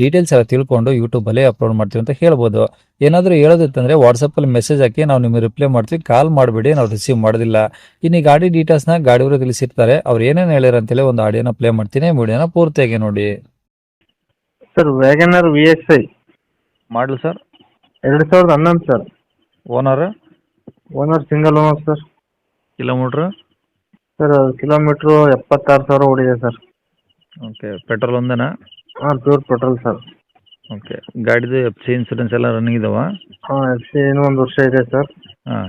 Details ಎಲ್ಲ ತಿಳ್ಕೊಂಡು YouTube ಅಲ್ಲಿ ಅಪ್ಲೋಡ್ ಮಾಡ್ತೀವಿ ಅಂತ ಹೇಳ್ಬೋದು. ಏನಾದರೂ ಹೇಳೋದಿತ್ತಂದ್ರೆ ವಾಟ್ಸಪ್ಪಲ್ಲಿ ಮೆಸೇಜ್ ಹಾಕಿ ನಾವು ನಿಮಗೆ ರಿಪ್ಲೈ ಮಾಡ್ತೀವಿ ಕಾಲ್ ಮಾಡಬೇಡಿ ನಾವು ರಿಸೀವ್ ಮಾಡೋದಿಲ್ಲ. ಇನ್ನು ಈ ಗಾಡಿ ಡೀಟೇಲ್ಸ್ನ ನ ಗಾಡಿಯವರು ತಿಳಿಸಿರ್ತಾರೆ. ಅವ್ರು ಏನೇನು ಹೇಳಿರ ಅಂತೇಳಿ ಒಂದು ಆಡಿಯೋನ ಪ್ಲೇ ಮಾಡ್ತೀನಿ. ವಿಡಿಯೋನ ಪೂರ್ತಿಯಾಗಿ ನೋಡಿ. Sir Wagon R V S I ಮಾಡಲು ಸರ್? ಎರಡು ಸಾವಿರದ ಹನ್ನೊಂದು sir. Owner owner single owner sir. Kilometre sir kilometre ಎಪ್ಪತ್ತಾರು ಸಾವಿರ ಓಡಿದೆ ಸರ್. ಓಕೆ ಪೆಟ್ರೋಲ್ ಒಂದೇನಾ? ಹಾಂ ಪ್ಯೂರ್ ಪೆಟ್ರೋಲ್ ಸರ್ ಓಕೆ ಗಾಡಿದು ಎಫ್ ಸಿ ಇನ್ಸೂರೆನ್ಸ್ ಎಲ್ಲ ರನ್ನಿಂಗ್ ಇದಾವ? ಹಾಂ ಎಫ್ ಸಿ ಇನ್ನೂ ಒಂದು ವರ್ಷ ಇದೆ ಸರ್ ಹಾಂ.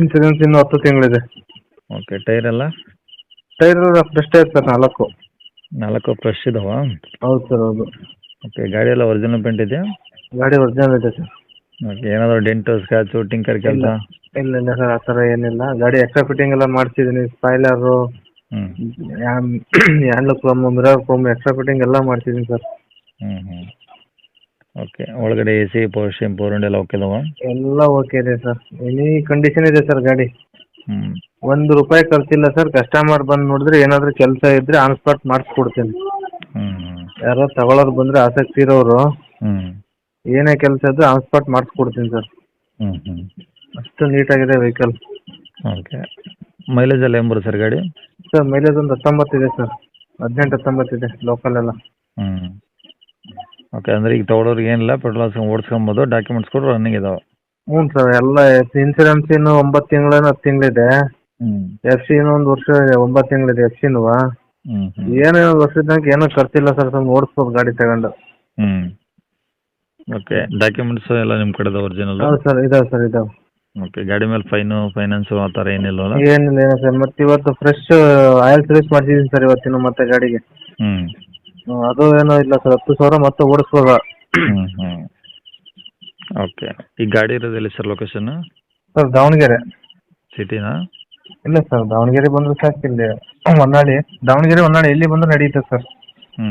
ಇನ್ಸೂರೆನ್ಸ್ ಇನ್ನೂ ಹತ್ತು ತಿಂಗಳಿದೆ. ಓಕೆ ಟೈರ್ ಎಲ್ಲ? ಟೈರ್ ಫ್ರೆಶ್ ಟೈರ್ ಸರ್ ನಾಲ್ಕು. ನಾಲ್ಕು ಫ್ರೆಶ್ ಇದಾವ? ಹೌದು ಸರ್ ಹೌದು. ಓಕೆ ಗಾಡಿ ಎಲ್ಲ ಒರಿಜಿನಲ್ ಪೇಂಟ್ ಇದೆಯಾ? ಗಾಡಿ ಒರಿಜಿನಲ್ ಇದೆ ಸರ್ ಓಕೆ ಏನಾದರೂ ಡೆಂಟು ಸ್ಕ್ರಾಚು ಟಿಂಕರ್ ಕೆಲಸ? ಇಲ್ಲ ಇಲ್ಲ ಸರ್ ಆ ಥರ ಏನಿಲ್ಲ. ಗಾಡಿ ಎಕ್ಸ್ಟ್ರಾ ಫಿಟ್ಟಿಂಗ್ ಎಲ್ಲ ಮಾಡಿಸಿದ್ದೀನಿ ಸ್ಪೈಲರು ಹ್ಞೂ handle chrome mirror chrome extra fitting ಎಲ್ಲ ಮಾಡ್ತಿದ್ದೀನಿ ಸರ್ ಹ್ಞೂ ಹ್ಞೂ ಓಕೆ ಒಳಗಡೆ ಎ ಸಿ ಪವರ್ ಸ್ಟೇಮ್ ಪವರ್ ವಿಂಡ್ ಎಲ್ಲ ಓಕೆ ಎಲ್ಲ ಓಕೆ ಇದೆ ಸರ್ ಎನಿ ಕಂಡೀಷನ್ ಇದೆ ಸರ್ ಗಾಡಿ? ಹ್ಞೂ ಒಂದು ರೂಪಾಯಿ ಖರ್ಚಿಲ್ಲ ಸರ್ ಕಸ್ಟಮರ್ ಬಂದು ನೋಡಿದ್ರೆ ಏನಾದರೂ ಕೆಲಸ ಇದ್ದರೆ ಆನ್ ಸ್ಪಾಟ್ ಮಾಡಿಸ್ಕೊಡ್ತೀನಿ. ಹ್ಞೂ ಹ್ಞೂ ಯಾರೋ ತಗೊಳ್ಳೋರು ಬಂದರೆ ಆಸಕ್ತಿ ಇರೋರು ಹ್ಞೂ ಏನೇ ಕೆಲಸ ಇದ್ರೆ ಆನ್ ಸ್ಪಾಟ್ ಮಾಡಿಸ್ಕೊಡ್ತೀನಿ ಸರ್ ಹ್ಞೂ ಹ್ಞೂ ಅಷ್ಟು ನೀಟಾಗಿದೆ ವೆಹಿಕಲ್ ಓಕೆ ಮೈಲೇಜ್ ಎಲ್ಲ ಏನು ಬರುತ್ತೆ ಸರ್ ಗಾಡಿ? ಸರ್ ಮೈಲೇಜ್ ಒಂದು ಹತ್ತೊಂಬತ್ತು ಇದೆ ಸರ್ ಹದಿನೆಂಟು ಹತ್ತೊಂಬತ್ತು ಇದೆ ಲೋಕಲ್ ಎಲ್ಲ. ಹ್ಞೂ ಓಕೆ ಅಂದರೆ ಈಗ ತೊಗೊಳೋರಿಗೆ ಏನಿಲ್ಲ ಪೆಟ್ರೋಲ್ ಓಡಿಸ್ಕೊಬೋದು ಡಾಕ್ಯುಮೆಂಟ್ಸ್ ಕೂಡ ರನ್ನಿಂಗ್ ಇದಾವೆ. ಹ್ಞೂ ಸರ್ ಎಲ್ಲ ಇನ್ಸೂರೆನ್ಸ್ ಇನ್ನು ಒಂಬತ್ತು ತಿಂಗಳೇನೋ ಹತ್ತು ತಿಂಗಳಿದೆ. ಹ್ಞೂ ಎಫ್ ಸಿ ಒಂದು ವರ್ಷ ಒಂಬತ್ತು ತಿಂಗಳಿದೆ ಎಫ್ ಸಿನೂ ಹ್ಞೂ ಹ್ಞೂ ಏನೋ ವರ್ಷ ವರ್ಷದಂಗೆ ಏನೂ ಖರ್ಚಿಲ್ಲ ಸರ್ ಸ್ವಲ್ಪ ಓಡಿಸ್ಬೋದು ಗಾಡಿ ತಗೊಂಡು. ಹ್ಞೂ ಓಕೆ ಡಾಕ್ಯುಮೆಂಟ್ಸ್ ಎಲ್ಲ ನಿಮ್ಮ ಕಡೆದ ಒರಿಜಿನಲ್ ಹೌದು ಸರ್ ಇದಾವೆ ಸರ್ ಇದಾವೆ. ಓಕೆ ಗಾಡಿ ಮೇಲೆ ಫೈನು ಫೈನಾನ್ಸು ಆ ಥರ ಏನಿಲ್ಲ ಏನಿಲ್ಲ ಏನಿಲ್ಲ ಸರ್. ಮತ್ತೆ ಇವತ್ತು ಫ್ರೆಶ್ ಆಯಿಲ್ ಸರ್ವಿಸ್ ಮಾಡ್ತಿದ್ದೀನಿ ಸರ್ ಇವತ್ತಿನ ಮತ್ತೆ ಗಾಡಿಗೆ. ಹ್ಞೂ ಹ್ಮ್, ಅದು ಏನೋ ಇಲ್ಲ ಸರ್. ಹತ್ತು ಸಾವಿರ ಮತ್ತೆ ಓಡಿಸ್ಬೋದ? ಹ್ಞೂ ಹ್ಞೂ ಓಕೆ ಈ ಗಾಡಿ ಇರೋದು ಎಲ್ಲಿ ಸರ್ ಲೊಕೇಶನ್ ಸರ್ ದಾವಣಗೆರೆ. ಸಿಟಿನಾ ಇಲ್ಲ ಸರ್ ದಾವಣಗೆರೆ ಬಂದ್ರೆ ಸಾಕು ಇಲ್ಲಿ. ಹೊನ್ನಾಳಿ. ದಾವಣಗೆರೆ ಹೊನ್ನಾಳಿ. ಎಲ್ಲಿ ಬಂದ್ರೆ ನಡೆಯುತ್ತೆ ಸರ್. ಹ್ಞೂ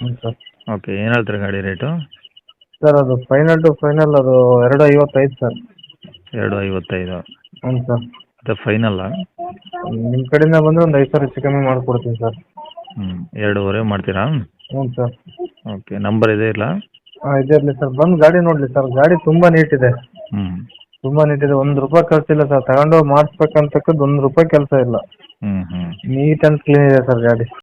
ಹ್ಞೂ ಸರ್. ಓಕೆ ಏನು ಹೇಳ್ತೀರಾ ಗಾಡಿ ರೇಟು ಸರ್ ಅದು ಫೈನಲ್ ಟು ಫೈನಲ್ ಅದು ಎರಡು ಐವತ್ತೈದು ಸರ್. ಎರಡು ಐವತ್ತೈದು. ಹ್ಞೂ ಸರ್. ಅದು ಫೈನಲ್ಲ ನಿಮ್ಮ ಕಡೆಯಿಂದ ಬಂದರೆ ಒಂದು ಐದು ಸಾವಿರ ಹೆಚ್ಚು ಕಮ್ಮಿ ಮಾಡಿಕೊಡ್ತೀನಿ ಸರ್. ಹ್ಞೂ ಎರಡೂವರೆ ಮಾಡ್ತೀರಾ? ಹ್ಞೂ ಸರ್. ಓಕೆ ನಂಬರ್ ಇದೆ ಇಲ್ಲ? ಹಾಂ ಇದೆ ಇರಲಿ ಸರ್. ಬಂದು ಗಾಡಿ ನೋಡಲಿ ಸರ್. ಗಾಡಿ ತುಂಬ ನೀಟ್ ಇದೆ. ಹ್ಞೂ ತುಂಬ ನೀಟ್ ಇದೆ. ಒಂದು ರೂಪಾಯಿ ಖರ್ಚಿಲ್ಲ ಸರ್. ತಗೊಂಡು ಮಾಡಿಸ್ಬೇಕಂತಕ್ಕದ್ದು ಒಂದು ರೂಪಾಯಿ ಕೆಲಸ ಇಲ್ಲ. ಹ್ಞೂ ಹ್ಞೂ ನೀಟ್ ಆ್ಯಂಡ್ ಕ್ಲೀನ್ ಇದೆ ಸರ್ ಗಾಡಿ.